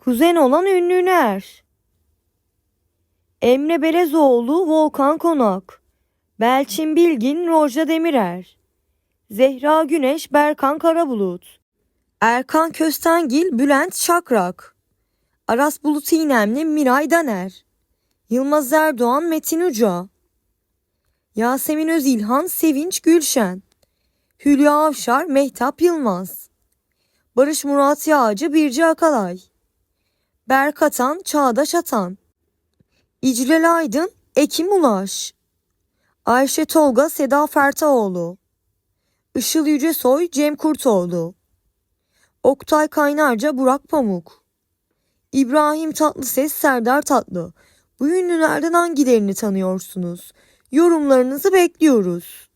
Kuzen olan ünlüler. Emre Belezoğlu, Volkan Konak. Belçin Bilgin, Roja Demirer. Zehra Güneş, Berkan Karabulut. Erkan Köstengil, Bülent Çakrak. Aras Bulut İynemli, Miray Daner. Yılmaz Erdoğan, Metin Uca. Yasemin Özilhan, Sevinç Gülşen. Hülya Avşar, Mehtap Yılmaz. Barış Murat Yağcı, Birci Akalay. Berk Atan, Çağdaş Atan. İclal Aydın, Ekim Ulaş. Ayşe Tolga, Seda Fertaoğlu. Işıl Yücesoy, Cem Kurtoğlu. Oktay Kaynarca, Burak Pamuk. İbrahim Tatlıses, Serdar Tatlı. Bu ünlülerden hangilerini tanıyorsunuz? Yorumlarınızı bekliyoruz.